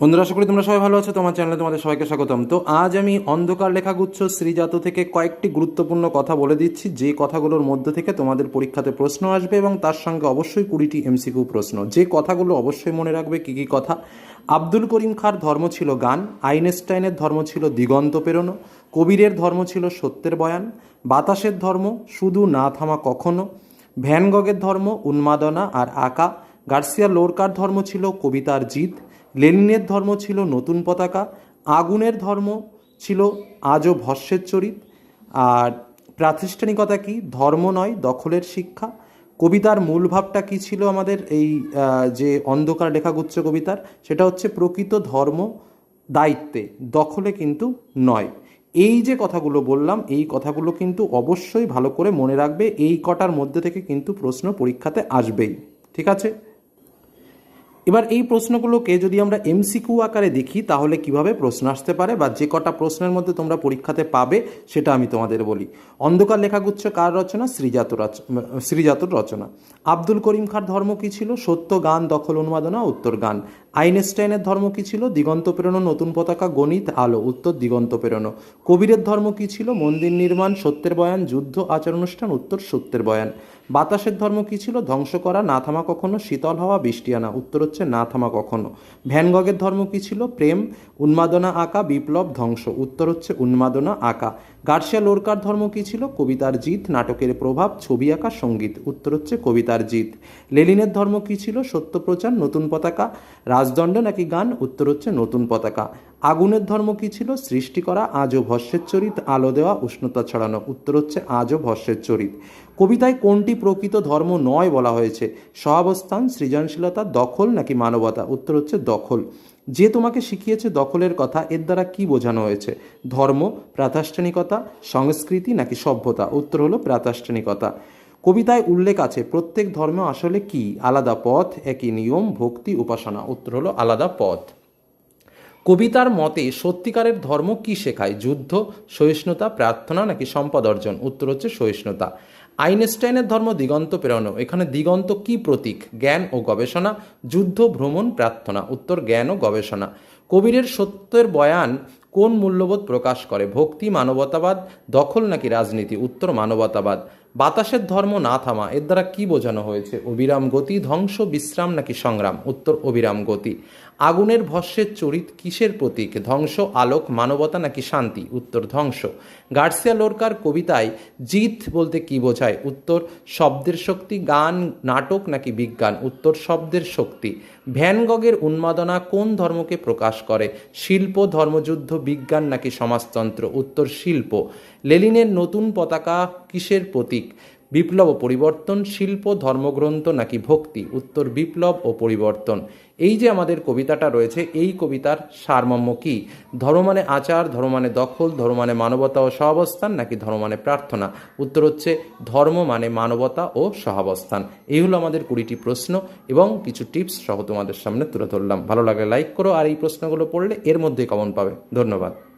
বন্ধুরা, আশা করি তোমরা সবাই ভালো আছো তোমার চ্যানেলে তোমাদের সবাইকে স্বাগতম। তো আজ আমি অন্ধকার লেখাগুচ্ছ শ্রীজাত থেকে কয়েকটি গুরুত্বপূর্ণ কথা বলে দিচ্ছি, যে কথাগুলোর মধ্যে থেকে তোমাদের পরীক্ষাতে প্রশ্ন আসবে এবং তার সঙ্গে অবশ্যই কুড়িটি এমসিকিউ প্রশ্ন। যে কথাগুলো অবশ্যই মনে রাখবে, কী কী কথা? আব্দুল করিম খার ধর্ম ছিল গান, আইনস্টাইনের ধর্ম ছিল দিগন্ত পেরোনো, কবিরের ধর্ম ছিল সত্যের বয়ান, বাতাসের ধর্ম শুধু না থামা কখনো, ভ্যান গগের ধর্ম উন্মাদনা আর আঁকা, গার্সিয়া লোরকার ধর্ম ছিল কবিতার জিত লেনিনের ধর্ম ছিল নতুন পতাকা, আগুনের ধর্ম ছিল আজও ভস্যের চরিত। আর প্রাতিষ্ঠানিকতা কি? ধর্ম নয়, দখলের শিক্ষা। কবিতার মূল ভাবটা কী ছিল আমাদের এই যে অন্ধকার লেখাগুচ্ছ কবিতার? সেটা হচ্ছে প্রকৃত ধর্ম দায়িত্বে, দখলে কিন্তু নয়। এই যে কথাগুলো বললাম, এই কথাগুলো কিন্তু অবশ্যই ভালো করে মনে রাখবে। এই কটার মধ্যে থেকে কিন্তু প্রশ্ন পরীক্ষাতে আসবেই। ঠিক আছে? এবার এই প্রশ্নগুলোকে যদি আমরা এমসিকিউ আকারে দেখি, তাহলে কীভাবে প্রশ্ন আসতে পারে বা যে কটা প্রশ্নের মধ্যে তোমরা পরীক্ষাতে পাবে, সেটা আমি তোমাদের বলি। অন্ধকার লেখাগুচ্ছ কার রচনা? শ্রীজাত শ্রীজাতর রচনা। আব্দুল করিম খার ধর্ম কী ছিল? সত্য, গান, দখল, অনুবাদনা, উত্তর, গান। আইনস্টাইনের ধর্ম কী ছিল? দিগন্ত প্রেরণ নতুন পতাকা, গণিত, আলো, উত্তর দিগন্ত প্রেরণ কবিরের ধর্ম কী ছিল? মন্দির নির্মাণ, সত্যের বয়ান, যুদ্ধ আচার অনুষ্ঠান উত্তর সত্যের বয়ান। বাতাসের ধর্ম কী ছিল? ধ্বংস করা, না থামা কখনো, শীতল হওয়া, বৃষ্টি আনা। উত্তর হচ্ছে, না থামা কখনো। ভ্যানগগের ধর্ম কী ছিল? প্রেম, উন্মাদনা, আঁকা, বিপ্লব, ধ্বংস। উত্তর হচ্ছে, উন্মাদনা, আঁকা। গার্সিয়া লোরকার ধর্ম কী ছিল? কবিতার জিত, নাটকের প্রভাব, ছবি আঁকা, সংগীত। উত্তর হচ্ছে, কবিতার জিত। লেলিনের ধর্ম কী ছিল? সত্যপ্রচার নতুন পতাকা রাজদণ্ড নাকি গান? উত্তর হচ্ছে নতুন পতাকা। আগুনের ধর্ম কী ছিল? সৃষ্টি করা, আজও ভস্যের চরিত, আলো দেওয়া, উষ্ণতা ছড়ানো। উত্তর হচ্ছে আজও ভস্যের চরিত। কবিতায় কোনটি প্রকৃত ধর্ম নয় বলা হয়েছে? সহাবস্থান, সৃজনশীলতা, দখল নাকি মানবতা? উত্তর হচ্ছে দখল। যে তোমাকে শিখিয়েছে দখলের কথা, এর দ্বারা কি বোঝানো হয়েছে? ধর্ম প্রাতিষ্ঠানিকতা সংস্কৃতি নাকি সভ্যতা? উত্তর হলো প্রাতিষ্ঠানিকতা কবিতায় উল্লেখ আছে, প্রত্যেক ধর্ম আসলে কি? আলাদা পথ, একই নিয়ম, ভক্তি, উপাসনা। উত্তর হলো আলাদা পথ। কবিতার মতে সত্যিকারের ধর্ম কি শেখায়? যুদ্ধ, সহিষ্ণুতা, প্রার্থনা নাকি সম্পদ অর্জন? উত্তর হচ্ছে সহিষ্ণুতা। আইনস্টাইনের ধর্ম দিগন্ত প্রেরণ। এখানে দিগন্ত কি প্রতীক? জ্ঞান ও গবেষণা। যুদ্ধ, ভ্রমণ, প্রার্থনা। উত্তর, জ্ঞান ও গবেষণা। কবিরের সত্যের বয়ান কোন মূল্যবোধ প্রকাশ করে? ভক্তি, মানবতাবাদ, দখল নাকি রাজনীতি? উত্তর, মানবতাবাদ। বাতাসের ধর্ম না থামা, এর দ্বারা কি বোঝানো হয়েছে? অবিরাম গতি, ধ্বংস, বিশ্রাম নাকি সংগ্রাম? উত্তর, অবিরাম গতি। আগুনের ভস্যের চরিত কিসের প্রতীক? ধ্বংস, আলোক, মানবতা নাকি শান্তি? উত্তর, ধ্বংস। গার্সিয়া লোরকার কবিতায় জিত বলতে কি বোঝায়? উত্তর, শব্দের শক্তি, গান, নাটক নাকি বিজ্ঞান? উত্তর, শব্দের শক্তি। ভ্যান গগের উন্মাদনা কোন ধর্মকে প্রকাশ করে? শিল্প, ধর্মযুদ্ধ, বিজ্ঞান নাকি সমাজতন্ত্র? উত্তর, শিল্প। লেলিনের নতুন পতাকা কিসের প্রতীক বিপ্লব ও পরিবর্তন, শিল্প, ধর্মগ্রন্থ নাকি ভক্তি? উত্তর, বিপ্লব ও পরিবর্তন। এই যে আমাদের কবিতাটা রয়েছে, এই কবিতার সারমর্ম কি? ধর্ম মানে আচার ধর্ম মানে দখল ধর্ম মানে মানবতা ও সহাবস্থান নাকি ধর্ম মানে প্রার্থনা? উত্তর হচ্ছে, ধর্ম মানে মানবতা ও সহাবস্থান। এই হলো আমাদের কুড়িটি প্রশ্ন এবং কিছু টিপস সহ তোমাদের সামনে তুলে ধরলাম। ভালো লাগলে লাইক করো, আর এই প্রশ্নগুলো পড়লে এর মধ্যে কমন পাবে। ধন্যবাদ।